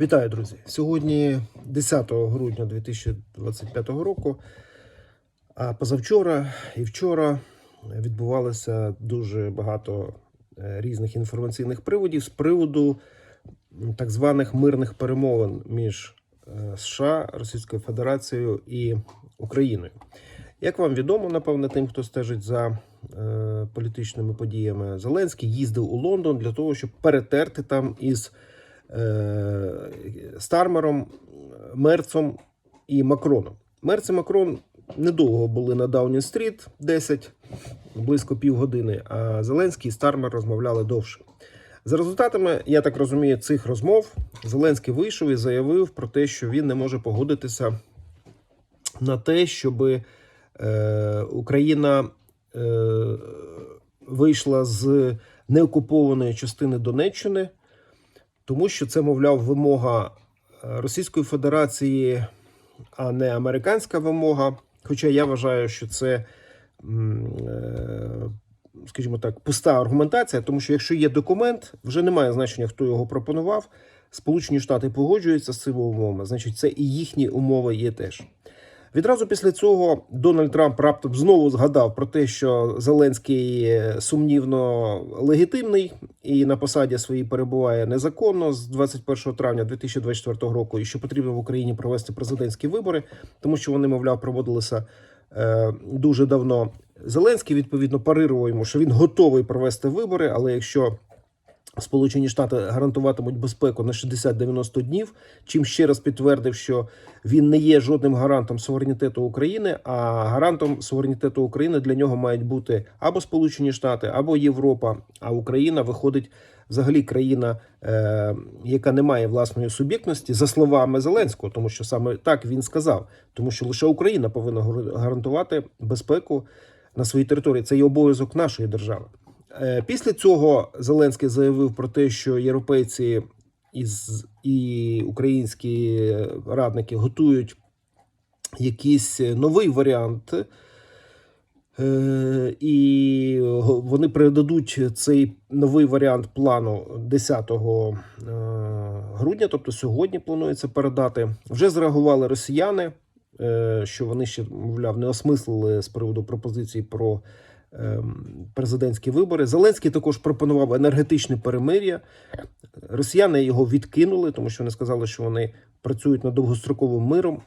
Вітаю, друзі! Сьогодні 10 грудня 2025 року. А позавчора і вчора відбувалося дуже багато е, різних інформаційних приводів з приводу так званих мирних перемовин між е, США, Російською Федерацією і Україною. Як вам відомо, напевне, тим, хто стежить за е, політичними подіями, Зеленський їздив у Лондон для того, щоб перетерти там із Стармером, Мерцом і Макроном. Мерц і Макрон недовго були на Даунінг-стріт 10, близько півгодини, а Зеленський і Стармер розмовляли довше. За результатами, я так розумію, цих розмов Зеленський вийшов і заявив про те, що він не може погодитися на те, щоб е, Україна е, вийшла з неокупованої частини Донеччини, тому що це, мовляв, вимога е, Російської Федерації, а не американська вимога. Хоча я вважаю, що це, е, скажімо так, пуста аргументація, тому що якщо є документ, вже немає значення, хто його пропонував. Сполучені Штати погоджуються з цими умовами, значить, це і їхні умови є теж. Відразу після цього Дональд Трамп раптом знову згадав про те, що Зеленський е, сумнівно легітимний і на посаді своїй перебуває незаконно з 21 травня 2024 року, і що потрібно в Україні провести президентські вибори, тому що вони, мовляв, проводилися е, дуже давно. Зеленський відповідно парирував йому, що він готовий провести вибори, але якщо Сполучені Штати гарантуватимуть безпеку на 60-90 днів, чим ще раз підтвердив, що він не є жодним гарантом суверенітету України, а гарантом суверенітету України для нього мають бути або Сполучені Штати, або Європа. А Україна виходить взагалі країна, е, яка не має власної суб'єктності, за словами Зеленського, тому що саме так він сказав, тому що лише Україна повинна гар- гарантувати безпеку на своїй території. Це є обов'язок нашої держави. Е, Після цього Зеленський заявив про те, що європейці із і українські радники готують якийсь новий варіант, Е, і вони передадуть цей новий варіант плану 10 е, грудня, тобто сьогодні планується передати. Вже зреагували росіяни, що вони ще, мовляв, не осмислили з приводу пропозицій про президентські вибори. Зеленський також пропонував енергетичне перемир'я. Росіяни його відкинули, тому що вони сказали, що вони працюють над довгостроковим миром.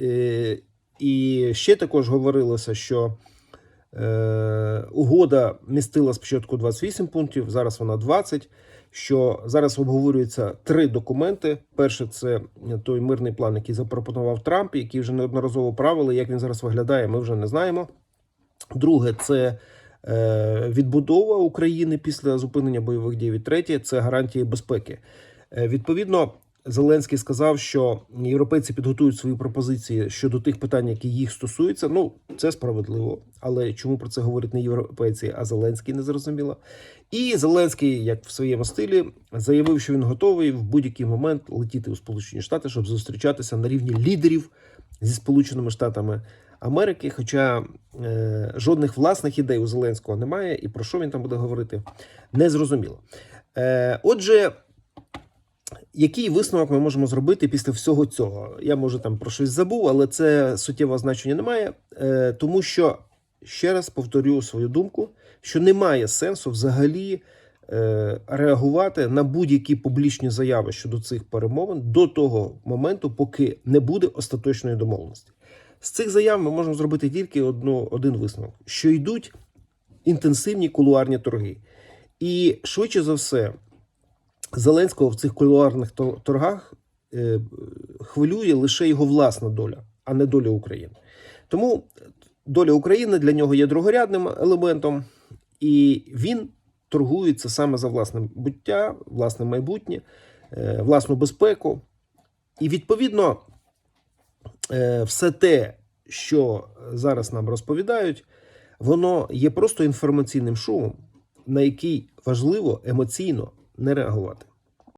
Е, І ще також говорилося, що е, угода містила спочатку 28 пунктів, зараз вона 20. Що зараз обговорюються три документи. Перше, це той мирний план, який запропонував Трамп, який вже неодноразово правили. Як він зараз виглядає, ми вже не знаємо. Друге, це е, відбудова України після зупинення бойових дій. Третє це гарантії безпеки. Е, відповідно, Зеленський сказав, що європейці підготують свої пропозиції щодо тих питань, які їх стосуються. Ну, це справедливо. Але чому про це говорять не європейці, а Зеленський не зрозуміло. І Зеленський, як в своєму стилі, заявив, що він готовий в будь-який момент летіти у Сполучені Штати, щоб зустрічатися на рівні лідерів зі Сполученими Штатами Америки. Хоча е, жодних власних ідей у Зеленського немає, і про що він там буде говорити, не зрозуміло. Е, отже. Який висновок ми можемо зробити після всього цього? Я може там про щось забув, але це суттєвого значення немає, е, тому що ще раз повторю свою думку, що немає сенсу взагалі е, реагувати на будь-які публічні заяви щодо цих перемовин до того моменту, поки не буде остаточної домовленості. З цих заяв ми можемо зробити тільки одну, один висновок: що йдуть інтенсивні кулуарні торги, і швидше за все. Зеленського в цих кулуарних торгах е, хвилює лише його власна доля, а не доля України. Тому доля України для нього є другорядним елементом, і він торгується саме за власне буття, власне майбутнє, е, власну безпеку. І відповідно, все те, що зараз нам розповідають, воно є просто інформаційним шумом, на який важливо емоційно не реагувати.